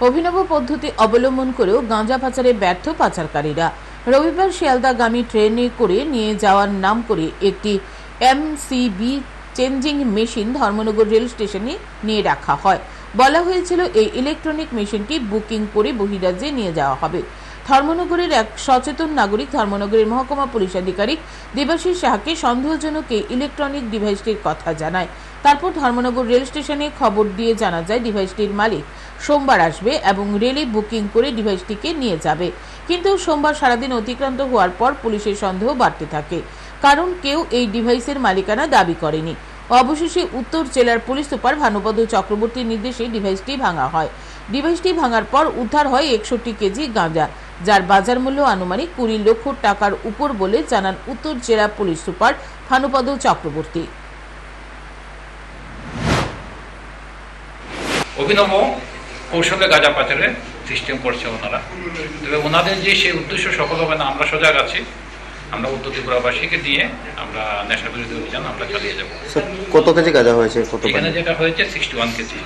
অভিনব পদ্ধতি অবলম্বন করেও গাঁজা পাচারে ব্যর্থ পাচারকারীরা। রবিবার শিয়ালদাগামী ট্রেনে করে নিয়ে যাওয়ার নাম করে একটি MCB changing machine Dharmanagar rail স্টেশনে নিয়ে রাখা হয়। বলা হয়েছিল, এই ইলেকট্রনিক মেশিনটি বুকিং করে বহিরাজ্যে নিয়ে যাওয়া হবে। ধর্মনগরের এক সচেতন নাগরিক, ধর্মনগরের মহকুমা পুলিশ আধিকারিক দেবাশিস সাহাকে সন্দেহজনক এই ইলেকট্রনিক ডিভাইসটির কথা জানায়। তারপর ধর্মনগর রেল স্টেশনে খবর দিয়ে জানা যায় ডিভাইসটির মালিক সোমবার আসবে এবং রেলে বুকিং করে ডিভাইসটিকে নিয়ে যাবে। কিন্তু সোমবার সারাদিন অতিক্রান্ত হওয়ার পর পুলিশের সন্দেহ বাড়তে থাকে। কারণ কেউ এই ডিভাইসের মালিকানা দাবি করেনি। অবশেষে উত্তর জেলার পুলিশ সুপার ভানুপদ চক্রবর্তীর নির্দেশে ডিভাইসটি ভাঙা হয়। ডিভাইসটি ভাঙার পর উদ্ধার হয় একষট্টি কেজি গাঁজা। যার বাজার মূল্য আনুমানিক কুড়ি লক্ষ টাকার উপর বলে জানান উত্তর জেলা পুলিশ সুপার ভানুপদ চক্রবর্তী। অভিনব কৌশলে গাঁজা পাচারের সিস্টেম করছে ওনারা। তবে ওনাদের যে সেই উদ্দেশ্য সফল হবে না আমরা সজাগ আছি। আমরা উত্তর ত্রিপুরাবাসীকে দিয়ে আমরা নেশা বিরোধী অভিযান আমরা চালিয়ে যাব। কত কেজি গাঁজা হয়েছে এখানে যেটা হয়েছে সিক্সটি ওয়ান কেজি।